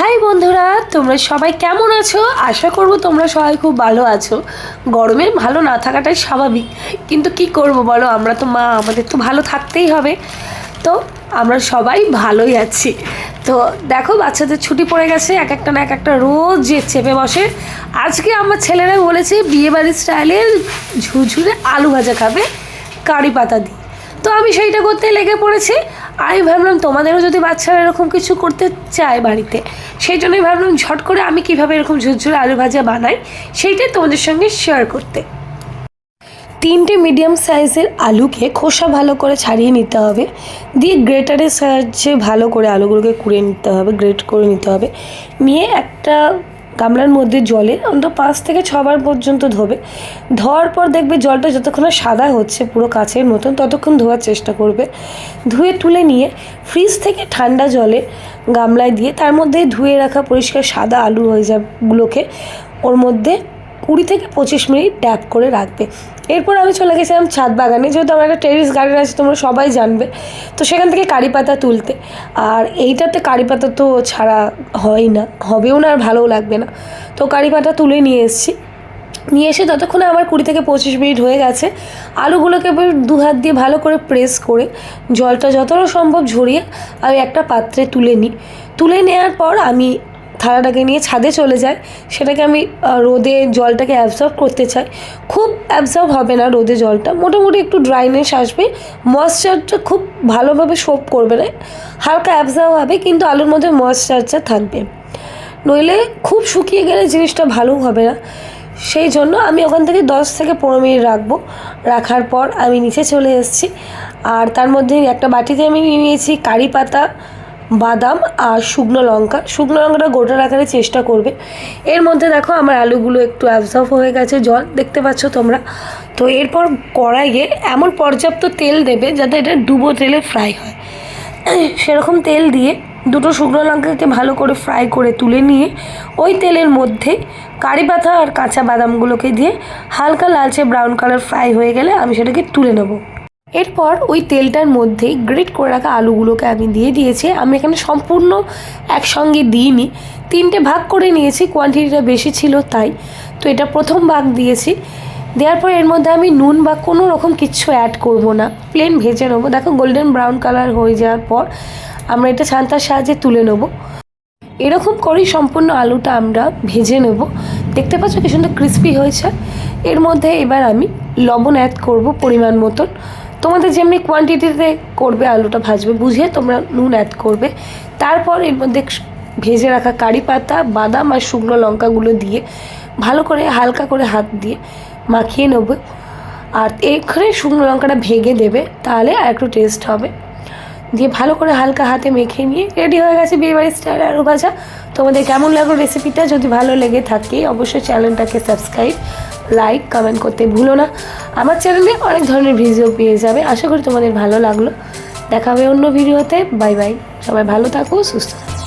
High বন্ধুরা, তোমরা সবাই কেমন আছো? আশা করব তোমরা সবাই খুব ভালো আছো। গরমে ভালো না থাকাটাই স্বাভাবিক। কিন্তু কি করব বলো, আমরা তো মা, আমাদের তো ভালো থাকতেই হবে। তো আমরা সবাই ভালোই আছি। তো দেখো, বাচ্চাদের ছুটি পড়ে গেছে, এক একটা না এক একটা রোজ যে চেপে বসে। আজকে আমার ছেলেরা বলেছে, বিয়েবাড়ির স্টাইলের ঝুঝুরে আলু ভাজা খাবে, কারি পাতা দিয়ে। তো আমি সেইটা করতে লেগে পড়েছি। আমি ভাবলাম, তোমাদেরও যদি বাচ্চারা এরকম কিছু করতে চায় বাড়িতে সেই জন্যই ভাবলাম ঝট করে আমি কীভাবে এরকম ঝুরঝুরে আলু ভাজা বানাই, সেইটাই তোমাদের সঙ্গে শেয়ার করতে। তিনটে মিডিয়াম সাইজের আলুকে খোসা ভালো করে ছাড়িয়ে নিতে হবে। দিয়ে গ্রেটারের সাহায্যে ভালো করে আলুগুলোকে কুড়িয়ে নিতে হবে গ্রেট করে নিতে হবে। নিয়ে একটা গামলার মধ্যে জলে অন্তত পাঁচ থেকে ছবার পর্যন্ত ধোবে। ধোয়ার পর দেখবে জলটা যতক্ষণ সাদা হচ্ছে পুরো কাছের মতন, ততক্ষণ ধোয়ার চেষ্টা করবে। ধুয়ে তুলে নিয়ে ফ্রিজ থেকে ঠান্ডা জলে গামলায় দিয়ে তার মধ্যে ধুয়ে রাখা পরিষ্কার সাদা আলু হয়ে যাগুলোকে ওর মধ্যে কুড়ি থেকে পঁচিশ মিনিট ট্যাপ করে রাখবে। এরপর আমি চলে গেছিলাম ছাদ বাগানে, যেহেতু আমার একটা টেরিস গার্ডেন আছে, তোমরা সবাই জানবে। তো সেখান থেকে কারি পাতা তুলতে। আর এইটাতে কারি পাতা তো ছাড়া হয় না, হবেও না আর ভালোও লাগবে না। তো কারি পাতা তুলে নিয়ে এসেছি। নিয়ে এসে ততক্ষণে আমার কুড়ি থেকে পঁচিশ মিনিট হয়ে গেছে। আলুগুলোকে এবার দু হাত দিয়ে ভালো করে প্রেস করে জলটা যতটা সম্ভব ঝরিয়ে আমি একটা পাত্রে তুলে নিই। তুলে নেওয়ার পর আমি থালাটাকে নিয়ে ছাদে চলে যায়। সেটাকে আমি রোদে জলটাকে অ্যাবজর্ব করতে চাই। খুব অ্যাবজর্ব হবে না রোদে জলটা, মোটামুটি একটু ড্রাইনেস আসবে। ময়েশ্চারটা খুব ভালোভাবে সোপ করবে না। হালকা অ্যাবজর্ব হবে, কিন্তু আলুর মধ্যে ময়েশ্চারটা থাকবে। নইলে খুব শুকিয়ে গেলে জিনিসটা ভালো হবে না। সেই জন্য আমি ওখান থেকে দশ থেকে পনেরো মিনিট রাখব। রাখার পর আমি নিচে চলে এসেছি। আর তার মধ্যে একটা বাটিতে আমি নিয়ে নিয়েছি কারি পাতা। বাদাম আর শুকনো লঙ্কা। শুকনো লঙ্কাটা গোটা রাখার চেষ্টা করবে। এর মধ্যে দেখো আমার আলুগুলো একটু অ্যাবজর্ব হয়ে গেছে জল, দেখতে পাচ্ছ তোমরা? তো এরপর কড়াইয়ে এমন পর্যাপ্ত তেল দেবে যাতে এটা ডুবো তেলে ফ্রাই হয়। সেরকম তেল দিয়ে দুটো শুকনো লঙ্কাকে ভালো করে ফ্রাই করে তুলে নিয়ে ওই তেলের মধ্যে কারি পাতা আর কাঁচা বাদামগুলোকে দিয়ে হালকা লালচে ব্রাউন কালার ফ্রাই হয়ে গেলে আমি সেটাকে তুলে নেব। এরপর ওই তেলটার মধ্যেই গ্রেট করে রাখা আলুগুলোকে আমি দিয়ে দিয়েছি। আমি এখানে সম্পূর্ণ একসঙ্গে দিইনি। তিনটে ভাগ করে নিয়েছি কোয়ান্টিটিটা বেশি ছিল তাই। তো এটা প্রথম ভাগ দিয়েছি। দেওয়ার পর এর মধ্যে আমি নুন বা কোনো রকম কিছু অ্যাড করব না। প্লেন ভেজে নেব। দেখো গোল্ডেন ব্রাউন কালার হয়ে যাওয়ার পর আমরা এটা ছান্তার সাহায্যে তুলে নেব। এরকম করেই সম্পূর্ণ আলুটা আমরা ভেজে নেব। দেখতে পাচ্ছ কি সুন্দর ক্রিস্পি হয়েছে। এর মধ্যে এবার আমি লবণ অ্যাড করব পরিমাণ মতন। তোমাদের যেমনি কোয়ান্টিটিতে করবে, আলুটা ভাজবে, বুঝে তোমরা নুন অ্যাড করবে। তারপর এর মধ্যে ভেজে রাখা কারি পাতা, বাদাম আর শুকনো লঙ্কাগুলো দিয়ে ভালো করে হালকা করে হাত দিয়ে মাখিয়ে নেবে। আর এখানে শুকনো লঙ্কাটা ভেঙে দেবে, তাহলে আর একটু টেস্ট হবে। দিয়ে ভালো করে হালকা হাতে মেখে নিয়ে রেডি হয়ে গেছে বিয়েবাড়ির স্টাইল আলু ভাজা। তোমাদের কেমন লাগল রেসিপিটা যদি ভালো লেগে থাকে, অবশ্যই চ্যানেলটাকে সাবস্ক্রাইব লাইক কমেন্ট করতে ভুলো না। আমার চ্যানেলে অনেক ধরনের ভিডিও পেয়ে যাবে। আশা করি তোমাদের ভালো লাগল। দেখা হবে অন্য ভিডিওতে বাই বাই সবাই ভালো থাকো, সুস্থ থাকো।